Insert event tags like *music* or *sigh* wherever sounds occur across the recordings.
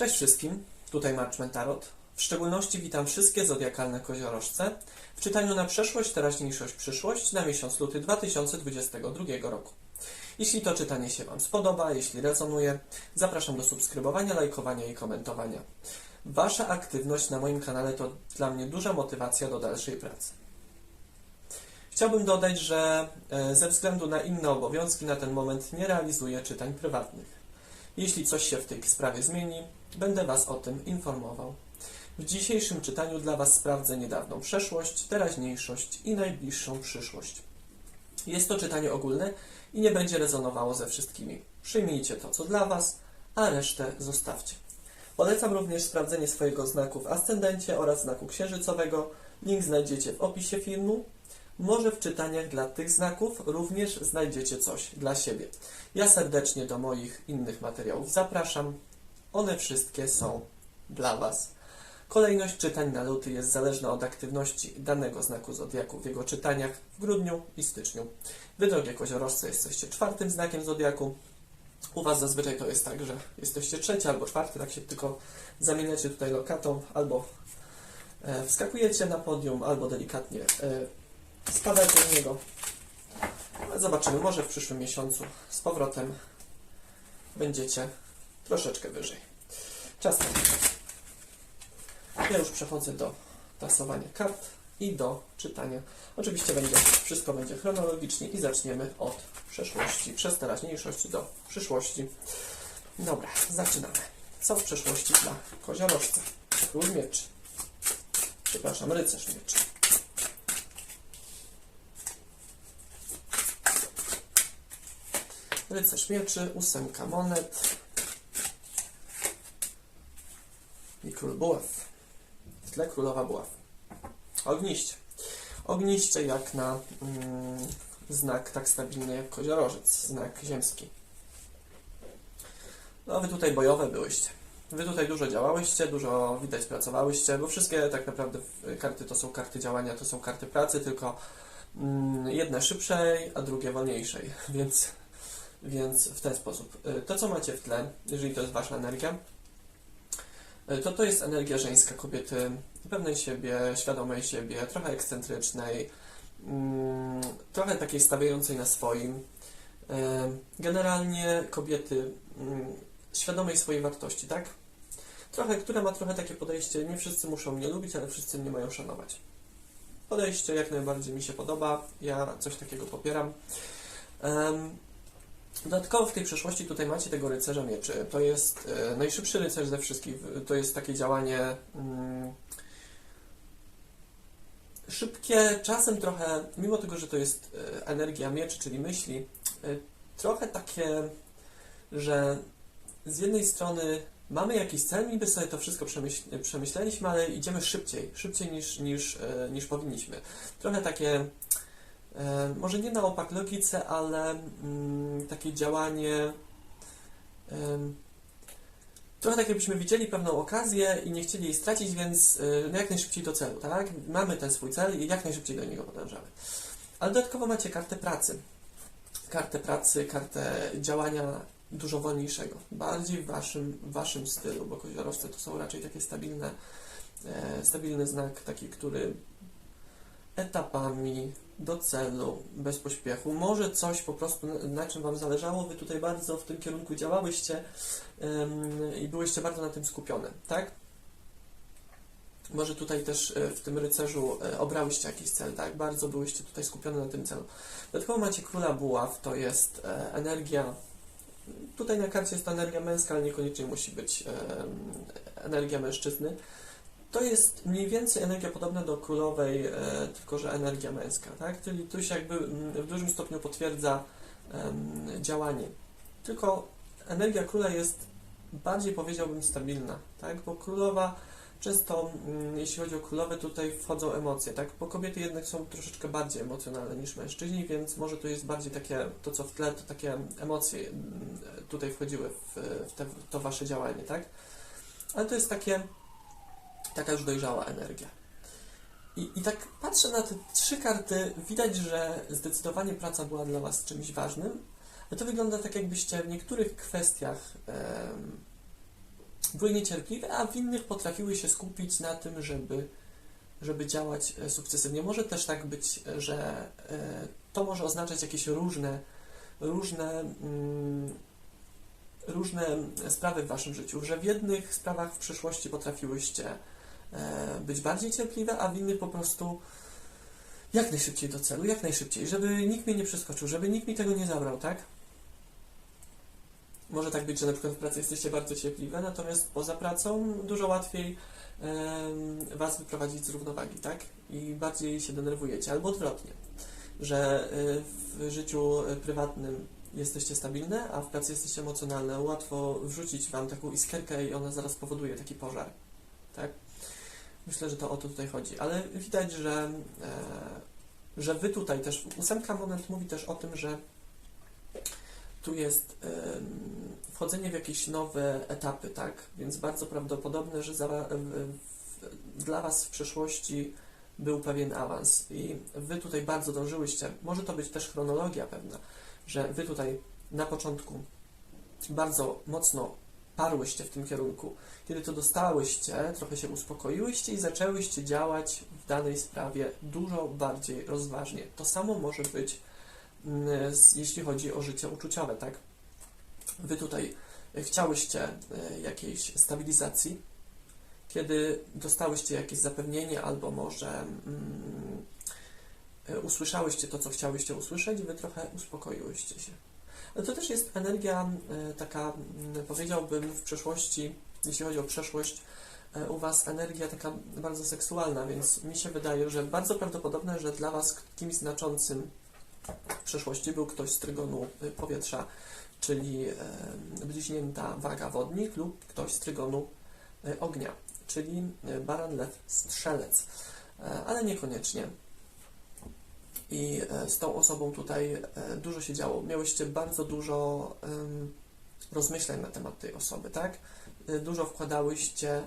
Cześć wszystkim, tutaj Marczmen Tarot. W szczególności witam wszystkie zodiakalne koziorożce w czytaniu na przeszłość, teraźniejszość, przyszłość na miesiąc luty 2022 roku. Jeśli to czytanie się Wam spodoba, jeśli rezonuje, zapraszam do subskrybowania, lajkowania i komentowania. Wasza aktywność na moim kanale to dla mnie duża motywacja do dalszej pracy. Chciałbym dodać, że e, ze względu na inne obowiązki na ten moment nie realizuję czytań prywatnych. Jeśli coś się w tej sprawie zmieni, będę Was o tym informował. W dzisiejszym czytaniu dla Was sprawdzę niedawną przeszłość, teraźniejszość i najbliższą przyszłość. Jest to czytanie ogólne i nie będzie rezonowało ze wszystkimi. Przyjmijcie to, co dla Was, a resztę zostawcie. Polecam również sprawdzenie swojego znaku w ascendencie oraz znaku księżycowego. Link znajdziecie w opisie filmu. Może w czytaniach dla tych znaków również znajdziecie coś dla siebie. Ja serdecznie do moich innych materiałów zapraszam. One wszystkie są dla Was. Kolejność czytań na luty jest zależna od aktywności danego znaku zodiaku w jego czytaniach w grudniu i styczniu. Wy, drogie koziorożce, jesteście czwartym znakiem zodiaku. U Was zazwyczaj to jest tak, że jesteście trzeci albo czwarty, tak się tylko zamieniacie tutaj lokatą, albo e, wskakujecie na podium, albo delikatnie e, spadacie z niego. Ale zobaczymy, może w przyszłym miesiącu z powrotem będziecie troszeczkę wyżej. Czas na Ja już przechodzę do tasowania kart i do czytania. Oczywiście będzie, wszystko będzie chronologicznie i zaczniemy od przeszłości, przez teraźniejszość do przyszłości. Dobra, zaczynamy. Co w przeszłości dla koziorożca? Król mieczy. Przepraszam, rycerz mieczy. Rycerz mieczy, ósemka monet i król buław. W tle królowa buław. Ogniście. Ogniście jak na mm, znak tak stabilny jak koziorożec, znak ziemski. No wy tutaj bojowe byłyście. Wy tutaj dużo działałyście, dużo widać pracowałyście, bo wszystkie tak naprawdę karty to są karty działania, to są karty pracy, tylko mm, jedne szybszej, a drugie wolniejszej, *laughs* więc więc w ten sposób. Y, To, co macie w tle, jeżeli to jest Wasza energia, to to jest energia żeńska kobiety pewnej siebie, świadomej siebie, trochę ekscentrycznej, mm, trochę takiej stawiającej na swoim. Y, Generalnie kobiety mm, świadomej swojej wartości, tak? Trochę, która ma trochę takie podejście, nie wszyscy muszą mnie lubić, ale wszyscy mnie mają szanować. Podejście jak najbardziej mi się podoba, ja coś takiego popieram. Dodatkowo w tej przeszłości tutaj macie tego rycerza mieczy. To jest e, najszybszy rycerz ze wszystkich. To jest takie działanie mm, szybkie, czasem trochę, mimo tego, że to jest e, energia mieczy, czyli myśli, e, trochę takie, że z jednej strony mamy jakiś cel, niby sobie to wszystko przemyśl, przemyśleliśmy, ale idziemy szybciej, szybciej niż, niż, e, niż powinniśmy. Trochę takie może nie na opak logice, ale mm, takie działanie. trochę tak, jakbyśmy widzieli pewną okazję i nie chcieli jej stracić, więc e, no jak najszybciej do celu, tak? Mamy ten swój cel i jak najszybciej do niego podążamy. Ale dodatkowo macie kartę pracy. Kartę pracy, kartę działania dużo wolniejszego. Bardziej w waszym, waszym stylu, bo koziorożce to są raczej takie stabilne, e, stabilny znak, taki, który etapami do celu, bez pośpiechu. Może coś po prostu, na- czym Wam zależało, Wy tutaj bardzo w tym kierunku działałyście i byłyście bardzo na tym skupione, tak? Może tutaj też e, w tym rycerzu e, obrałyście jakiś cel, tak? Bardzo byłyście tutaj skupione na tym celu. Dodatkowo macie króla buław, to jest e, energia. Tutaj na karcie jest energia męska, ale niekoniecznie musi być energia mężczyzny. To jest mniej więcej energia podobna do królowej, e, tylko że energia męska, tak? Czyli tu się jakby mm, w dużym stopniu potwierdza em, działanie. Tylko energia króla jest bardziej powiedziałbym stabilna, tak? Bo królowa często, mm, jeśli chodzi o królowę, tutaj wchodzą emocje, tak? Bo kobiety jednak są troszeczkę bardziej emocjonalne niż mężczyźni, więc może to jest bardziej takie, to co w tle, to takie emocje mm, tutaj wchodziły w, w, te, w to wasze działanie, tak? Ale to jest takie taka już dojrzała energia. I, I tak patrzę na te trzy karty, widać, że zdecydowanie praca była dla Was czymś ważnym, ale to wygląda tak, jakbyście w niektórych kwestiach em, były niecierpliwe, a w innych potrafiły się skupić na tym, żeby, żeby działać e, sukcesywnie. Może też tak być, że e, to może oznaczać jakieś różne, różne, mm, różne sprawy w Waszym życiu, że w jednych sprawach w przyszłości potrafiłyście e, być bardziej cierpliwe, a w innych po prostu jak najszybciej do celu, jak najszybciej, żeby nikt mnie nie przeskoczył, żeby nikt mi tego nie zabrał, tak? Może tak być, że na przykład w pracy jesteście bardzo cierpliwe, natomiast poza pracą dużo łatwiej Was wyprowadzić z równowagi, tak? I bardziej się denerwujecie, albo odwrotnie, że y, w życiu prywatnym jesteście stabilne, a w pracy jesteście emocjonalne. Łatwo wrzucić Wam taką iskierkę i ona zaraz powoduje taki pożar, tak? Myślę, że to o to tutaj chodzi, ale widać, że, e, że Wy tutaj też, ósemka moment mówi też o tym, że tu jest wchodzenie w jakieś nowe etapy, tak? Więc bardzo prawdopodobne, że za, dla Was w przyszłości był pewien awans i Wy tutaj bardzo dążyłyście. Może to być też chronologia pewna, że Wy tutaj na początku bardzo mocno parłyście w tym kierunku. Kiedy to dostałyście, trochę się uspokoiłyście i zaczęłyście działać w danej sprawie dużo bardziej rozważnie. To samo może być mm, jeśli chodzi o życie uczuciowe, tak? Wy tutaj chciałyście e, jakiejś stabilizacji, kiedy dostałyście jakieś zapewnienie, albo może mm, e, usłyszałyście to, co chciałyście usłyszeć, wy trochę uspokoiłyście się. To też jest energia e, taka, mm, powiedziałbym, w przeszłości, jeśli chodzi o przeszłość, e, u Was energia taka bardzo seksualna, więc mi się wydaje, że bardzo prawdopodobne, że dla Was kimś znaczącym w przeszłości był ktoś z trygonu y, powietrza, czyli e, bliźnięta waga wodnik lub ktoś z trygonu e, ognia, czyli e, baran, lew, strzelec, E, ale niekoniecznie. I e, z tą osobą tutaj e, dużo się działo. Miałyście bardzo dużo em, rozmyślań na temat tej osoby, tak? E, Dużo wkładałyście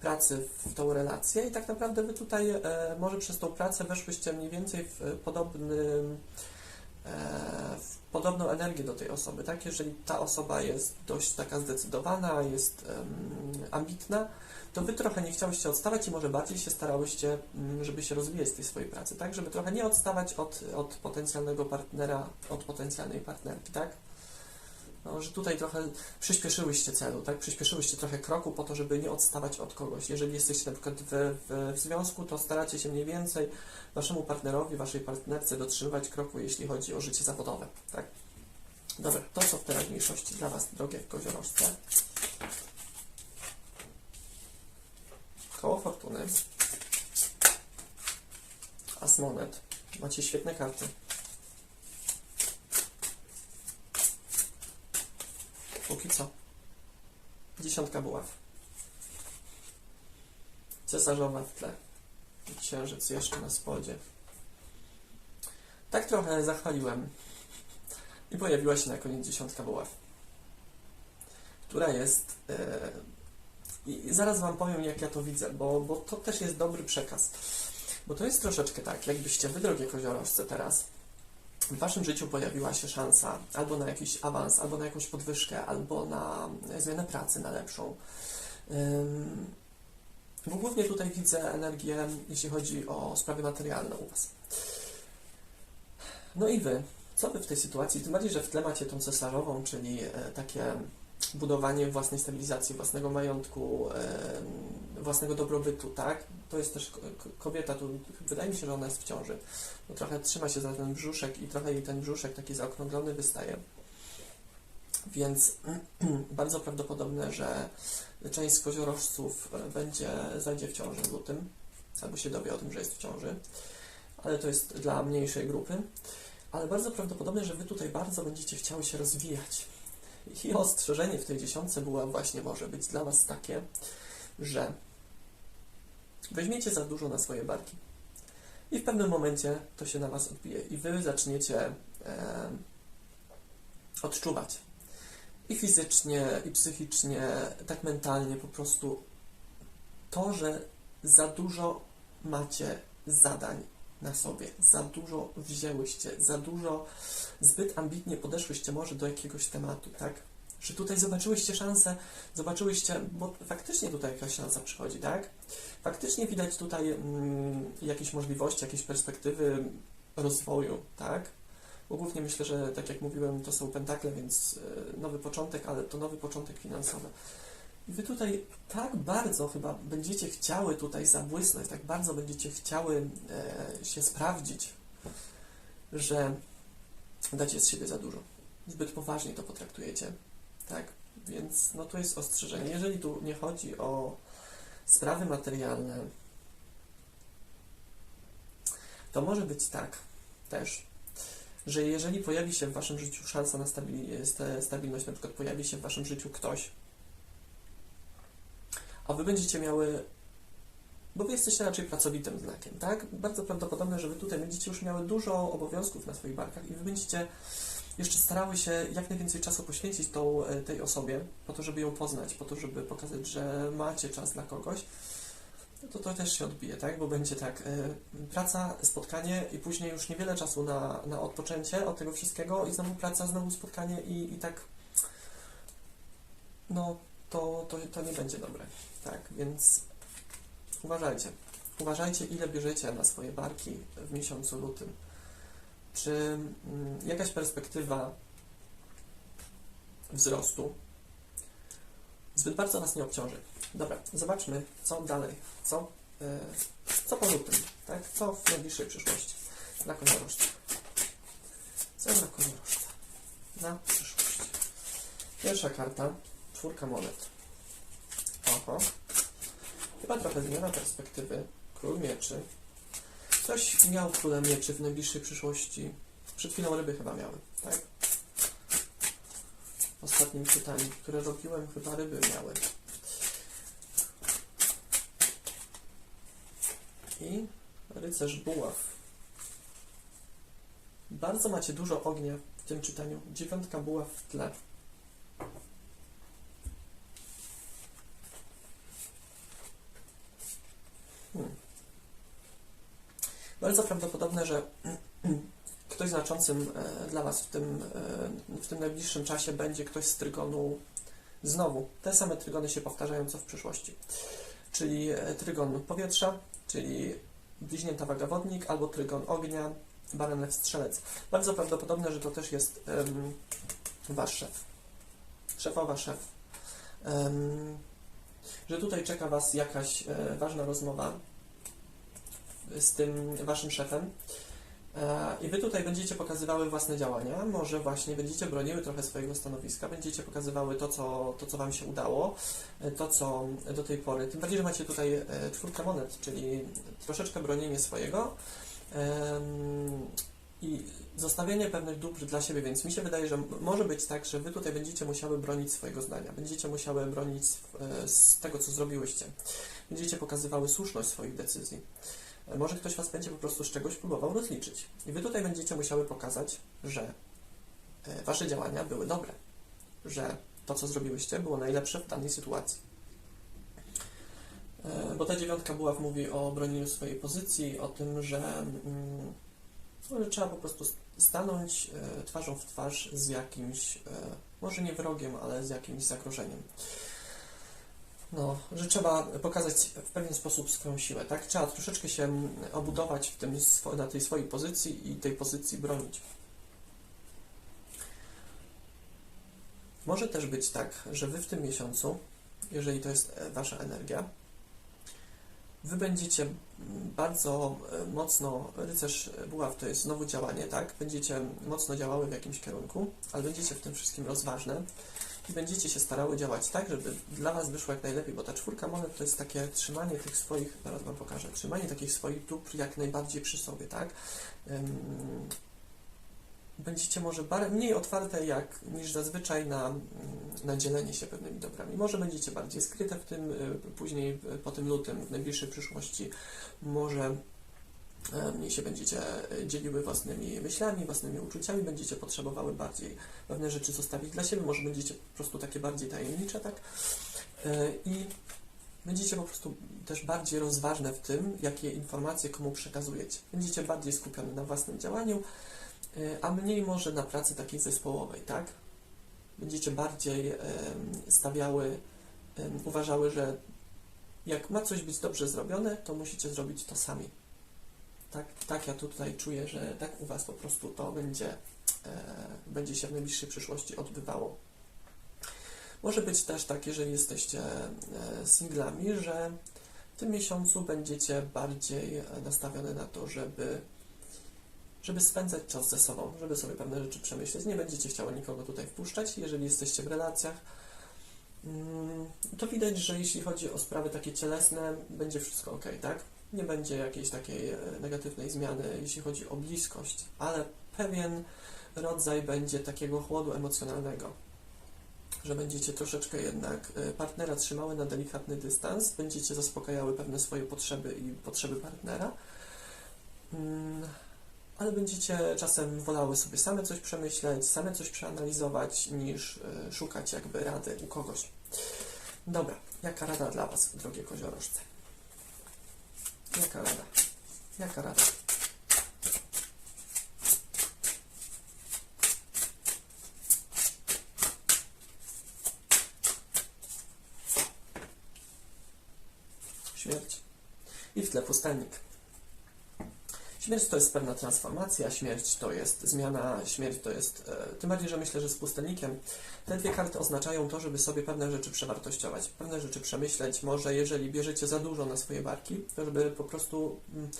pracy w tą relację i tak naprawdę wy tutaj może przez tą pracę weszłyście mniej więcej w podobnym w podobną energię do tej osoby, tak? Jeżeli ta osoba jest dość taka zdecydowana, jest ambitna, to wy trochę nie chciałyście odstawać i może bardziej się starałyście, mm, żeby się rozwijać z tej swojej pracy, tak? Żeby trochę nie odstawać od, od potencjalnego partnera, od potencjalnej partnerki, tak? No, że tutaj trochę przyspieszyłyście celu, tak? Przyspieszyłyście trochę kroku po to, żeby nie odstawać od kogoś. Jeżeli jesteście na przykład w, w, w związku, to staracie się mniej więcej waszemu partnerowi, waszej partnerce dotrzymywać kroku, jeśli chodzi o życie zawodowe, tak? Dobra, to co w teraźniejszości dla Was, drogie koziorożce. Koło fortuny. As monet. Macie świetne karty. Póki co. Dziesiątka buław. Cesarzowa w tle. Księżyc jeszcze na spodzie. Tak trochę zachwaliłem. I pojawiła się na koniec dziesiątka buław. Która jest... E, I zaraz Wam powiem, jak ja to widzę, bo, bo to też jest dobry przekaz. Bo to jest troszeczkę tak, jakbyście Wy, drogie koziorożce, teraz w Waszym życiu pojawiła się szansa albo na jakiś awans, albo na jakąś podwyżkę, albo na zmianę pracy na lepszą. Ym, Bo głównie tutaj widzę energię, jeśli chodzi o sprawy materialne u Was. No i Wy, co Wy w tej sytuacji, tym bardziej, że w tle macie tą cesarzową, czyli e, takie budowanie własnej stabilizacji, własnego majątku, własnego dobrobytu, tak? To jest też ko- ko- kobieta, tu wydaje mi się, że ona jest w ciąży. Bo trochę trzyma się za ten brzuszek i trochę jej ten brzuszek taki zaokrąglony wystaje. Więc *clears throat* bardzo prawdopodobne, że część z koziorożców e, będzie, zajdzie w ciąży w lutym, albo się dowie o tym, że jest w ciąży, ale to jest dla mniejszej grupy. Ale bardzo prawdopodobne, że Wy tutaj bardzo będziecie chciały się rozwijać. I ostrzeżenie w tej dziesiątce była właśnie może być dla Was takie, że weźmiecie za dużo na swoje barki. I w pewnym momencie to się na Was odbije. I Wy zaczniecie e, odczuwać. I fizycznie, i psychicznie, tak mentalnie po prostu to, że za dużo macie zadań na sobie, za dużo wzięłyście, za dużo, zbyt ambitnie podeszłyście może do jakiegoś tematu, tak? że tutaj zobaczyłyście szansę, zobaczyłyście, bo faktycznie tutaj jakaś szansa przychodzi, tak? Faktycznie widać tutaj mm, jakieś możliwości, jakieś perspektywy rozwoju, tak? Bo głównie myślę, że tak jak mówiłem, to są pentakle, więc e, nowy początek, ale to nowy początek finansowy. Wy tutaj tak bardzo chyba będziecie chciały tutaj zabłysnąć, tak bardzo będziecie chciały e, się sprawdzić, że dacie z siebie za dużo. Zbyt poważnie to potraktujecie, tak? Więc no to jest ostrzeżenie. Jeżeli tu nie chodzi o sprawy materialne, to może być tak też, że jeżeli pojawi się w waszym życiu szansa na stabil- sta- stabilność, na przykład pojawi się w waszym życiu ktoś, a wy będziecie miały, bo wy jesteście raczej pracowitym znakiem, tak? Bardzo prawdopodobne, że wy tutaj będziecie już miały dużo obowiązków na swoich barkach i wy będziecie jeszcze starały się jak najwięcej czasu poświęcić tą, e, tej osobie, po to, żeby ją poznać, po to, żeby pokazać, że macie czas dla kogoś, no to to też się odbije, tak? Bo będzie tak, e, praca, spotkanie i później już niewiele czasu na, na odpoczęcie od tego wszystkiego i znowu praca, znowu spotkanie i, i tak no to, to, to nie będzie dobre, tak? Więc uważajcie. Uważajcie, ile bierzecie na swoje barki w miesiącu lutym. Czy mm, jakaś perspektywa wzrostu zbyt bardzo Was nie obciąży. Dobra, zobaczmy, co dalej, co, e, co po lutym, tak? Co w najbliższej przyszłości dla koziorożca. Co dla koziorożca na przyszłość. Pierwsza karta, czwórka monet. Oho. Chyba trochę zmiana perspektywy. Król mieczy. Ktoś miał króla mieczy w najbliższej przyszłości. Przed chwilą ryby chyba miały, tak? Ostatnim czytaniu, które robiłem, chyba ryby miały. I rycerz buław. Bardzo macie dużo ognia w tym czytaniu. Dziewiątka buław w tle. Bardzo prawdopodobne, że *clears throat* ktoś znaczącym e, dla Was w tym, e, w tym najbliższym czasie będzie ktoś z trygonu znowu. Te same trygony się powtarzają co w przyszłości. Czyli e, trygon powietrza, czyli bliźnięta waga wodnik, albo trygon ognia, baranew strzelec. Bardzo prawdopodobne, że to też jest em, Wasz szef. Szefowa szef. Em, że tutaj czeka Was jakaś e, ważna rozmowa z tym Waszym szefem. E, I Wy tutaj będziecie pokazywały własne działania, może właśnie będziecie broniły trochę swojego stanowiska, będziecie pokazywały to, co, to, co Wam się udało, e, to, co do tej pory. Tym bardziej, że macie tutaj e, czwórkę monet, czyli troszeczkę bronienie swojego i zostawienie pewnych dóbr dla siebie, więc mi się wydaje, że może być tak, że Wy tutaj będziecie musiały bronić swojego zdania, będziecie musiały bronić z tego, co zrobiłyście, będziecie pokazywały słuszność swoich decyzji. Może ktoś Was będzie po prostu z czegoś próbował rozliczyć. I Wy tutaj będziecie musiały pokazać, że e, Wasze działania były dobre, że to, co zrobiłyście, było najlepsze w danej sytuacji. E, Bo ta dziewiątka buław mówi o bronieniu swojej pozycji, o tym, że, mm, no, że trzeba po prostu stanąć e, twarzą w twarz z jakimś, może nie wrogiem, ale z jakimś zagrożeniem. No, że trzeba pokazać w pewien sposób swoją siłę, tak? Trzeba troszeczkę się obudować w tym, na tej swojej pozycji i tej pozycji bronić. Może też być tak, że Wy w tym miesiącu, jeżeli to jest e, Wasza energia, Wy będziecie bardzo e, mocno, rycerz buław to jest znowu działanie, tak? Będziecie mocno działały w jakimś kierunku, ale będziecie w tym wszystkim rozważne będziecie się starały działać tak, żeby dla Was wyszło jak najlepiej, bo ta czwórka monet to jest takie trzymanie tych swoich, zaraz Wam pokażę, trzymanie takich swoich dóbr jak najbardziej przy sobie, tak? Będziecie może mniej otwarte jak niż zazwyczaj na, na dzielenie się pewnymi dobrami. Może będziecie bardziej skryte w tym, y, później po tym lutym, w najbliższej przyszłości, może mniej się będziecie e, dzieliły własnymi myślami, własnymi uczuciami, będziecie potrzebowały bardziej pewne rzeczy zostawić dla siebie, może będziecie po prostu takie bardziej tajemnicze, tak? E, I będziecie po prostu też bardziej rozważne w tym, jakie informacje komu przekazujecie. Będziecie bardziej skupione na własnym działaniu, e, a mniej może na pracy takiej zespołowej, tak? Będziecie bardziej stawiały, uważały, że jak ma coś być dobrze zrobione, to musicie zrobić to sami. Tak, tak ja tutaj czuję, że tak u Was po prostu to będzie, e, będzie się w najbliższej przyszłości odbywało. Może być też tak, jeżeli jesteście e, singlami, że w tym miesiącu będziecie bardziej e, nastawione na to, żeby, żeby spędzać czas ze sobą, żeby sobie pewne rzeczy przemyśleć. Nie będziecie chciały nikogo tutaj wpuszczać. Jeżeli jesteście w relacjach, mm, to widać, że jeśli chodzi o sprawy takie cielesne, będzie wszystko ok, tak? Nie będzie jakiejś takiej e, negatywnej zmiany, jeśli chodzi o bliskość, ale pewien rodzaj będzie takiego chłodu emocjonalnego że będziecie troszeczkę jednak e, partnera trzymały na delikatny dystans, będziecie zaspokajały pewne swoje potrzeby i potrzeby partnera, Mm, ale będziecie czasem wolały sobie same coś przemyśleć, same coś przeanalizować, niż e, szukać jakby rady u kogoś. Dobra, jaka rada dla Was, drogie koziorożce? Jaka rada? Jaka rada? Śmierć. I w tle pustelnik. Śmierć to jest pewna transformacja, śmierć to jest zmiana, śmierć to jest. E, tym bardziej, że myślę, że z pustelnikiem te dwie karty oznaczają to, żeby sobie pewne rzeczy przewartościować, pewne rzeczy przemyśleć. Może jeżeli bierzecie za dużo na swoje barki, to żeby po prostu mm,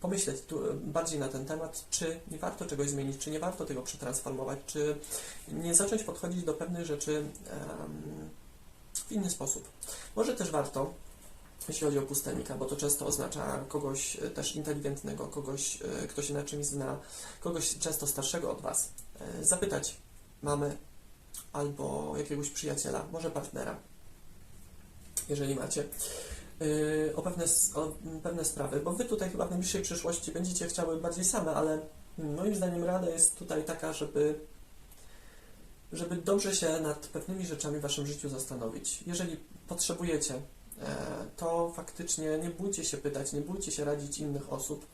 pomyśleć e, bardziej na ten temat, czy nie warto czegoś zmienić, czy nie warto tego przetransformować, czy nie zacząć podchodzić do pewnych rzeczy w inny sposób. Może też warto jeśli chodzi o pustelnika, bo to często oznacza kogoś e, też inteligentnego, kogoś, e, kto się na czymś zna, kogoś często starszego od Was, e, zapytać mamy albo jakiegoś przyjaciela, może partnera, jeżeli macie, o pewne, o pewne sprawy, bo Wy tutaj chyba w najbliższej przyszłości będziecie chciały bardziej same, ale moim zdaniem rada jest tutaj taka, żeby żeby dobrze się nad pewnymi rzeczami w Waszym życiu zastanowić. Jeżeli potrzebujecie to faktycznie nie bójcie się pytać, nie bójcie się radzić innych osób,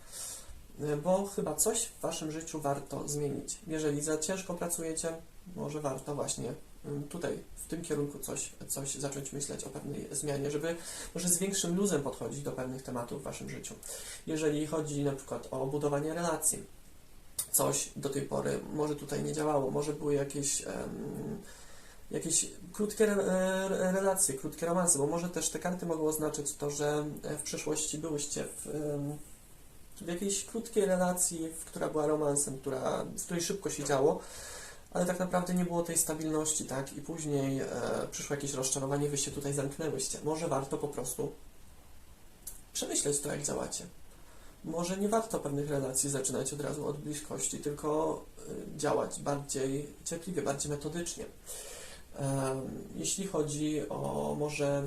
e, bo chyba coś w Waszym życiu warto zmienić. Jeżeli za ciężko pracujecie, może warto właśnie mm, tutaj, w tym kierunku coś, coś zacząć myśleć o pewnej zmianie, żeby może z większym luzem podchodzić do pewnych tematów w Waszym życiu. Jeżeli chodzi na przykład o budowanie relacji, coś do tej pory może tutaj nie działało, może były jakieś em, jakieś krótkie re, relacje, krótkie romanse, bo może też te karty mogą oznaczać to, że w przeszłości byłyście w, w jakiejś krótkiej relacji, która była romansem, która, w której szybko się działo, ale tak naprawdę nie było tej stabilności, tak? I później e, przyszło jakieś rozczarowanie, wy się tutaj zamknęłyście. Może warto po prostu przemyśleć to, jak działacie. Może nie warto pewnych relacji zaczynać od razu od bliskości, tylko y, działać bardziej cierpliwie, bardziej metodycznie. Jeśli chodzi o może,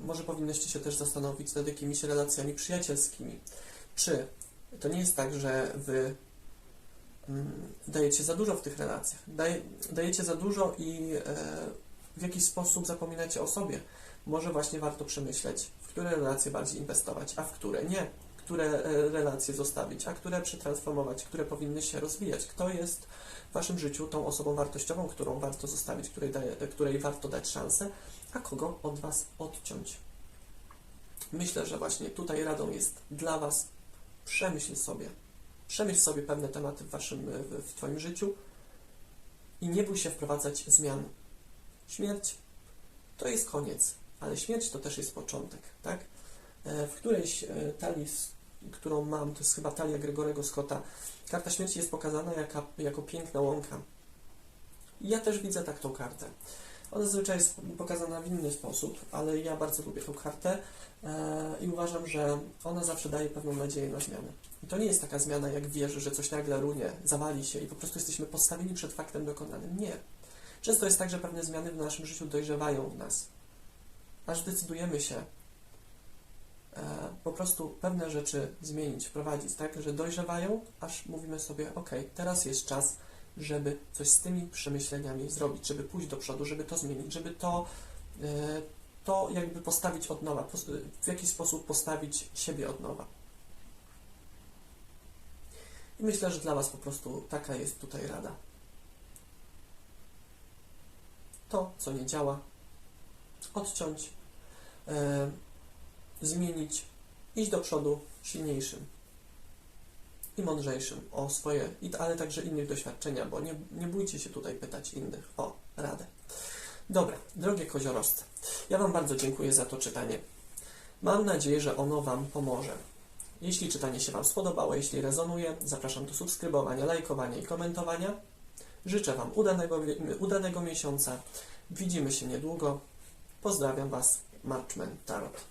może powinnyście się też zastanowić nad jakimiś relacjami przyjacielskimi. Czy to nie jest tak, że wy mm, dajecie za dużo w tych relacjach? Daje, dajecie za dużo i e, w jakiś sposób zapominacie o sobie. Może właśnie warto przemyśleć, w które relacje bardziej inwestować, a w które nie. Które e, relacje zostawić, a które przetransformować, które powinny się rozwijać. Kto jest w Waszym życiu tą osobą wartościową, którą warto zostawić, której, daje, której warto dać szansę, a kogo od Was odciąć. Myślę, że właśnie tutaj radą jest dla Was przemyśl sobie. Przemyśl sobie pewne tematy w, waszym, w, w Twoim życiu i nie bój się wprowadzać zmian. Śmierć to jest koniec, ale śmierć to też jest początek, tak? E, W którejś e, talii, którą mam, to jest chyba talia Gregorego Scotta, karta śmierci jest pokazana jaka, jako piękna łąka. Ja też widzę tak tą kartę. Ona zazwyczaj jest pokazana w inny sposób, ale ja bardzo lubię tą kartę e, i uważam, że ona zawsze daje pewną nadzieję na zmianę. I to nie jest taka zmiana, jak wiesz, że coś nagle runie, zawali się i po prostu jesteśmy postawieni przed faktem dokonanym. Nie. Często jest tak, że pewne zmiany w naszym życiu dojrzewają w nas, aż decydujemy się po prostu pewne rzeczy zmienić, wprowadzić, tak, że dojrzewają, aż mówimy sobie, ok, teraz jest czas, żeby coś z tymi przemyśleniami zrobić, żeby pójść do przodu, żeby to zmienić, żeby to, e, to jakby postawić od nowa, w jakiś sposób postawić siebie od nowa. I myślę, że dla Was po prostu taka jest tutaj rada. to, co nie działa, odciąć, e, zmienić, iść do przodu silniejszym i mądrzejszym o swoje, ale także innych doświadczenia, bo nie, nie bójcie się tutaj pytać innych o radę. Dobra, drogie koziorosce, ja Wam bardzo dziękuję za to czytanie. Mam nadzieję, że ono Wam pomoże. Jeśli czytanie się Wam spodobało, jeśli rezonuje, zapraszam do subskrybowania, lajkowania i komentowania. Życzę Wam udanego, udanego miesiąca. Widzimy się niedługo. Pozdrawiam Was, Marchman Tarot.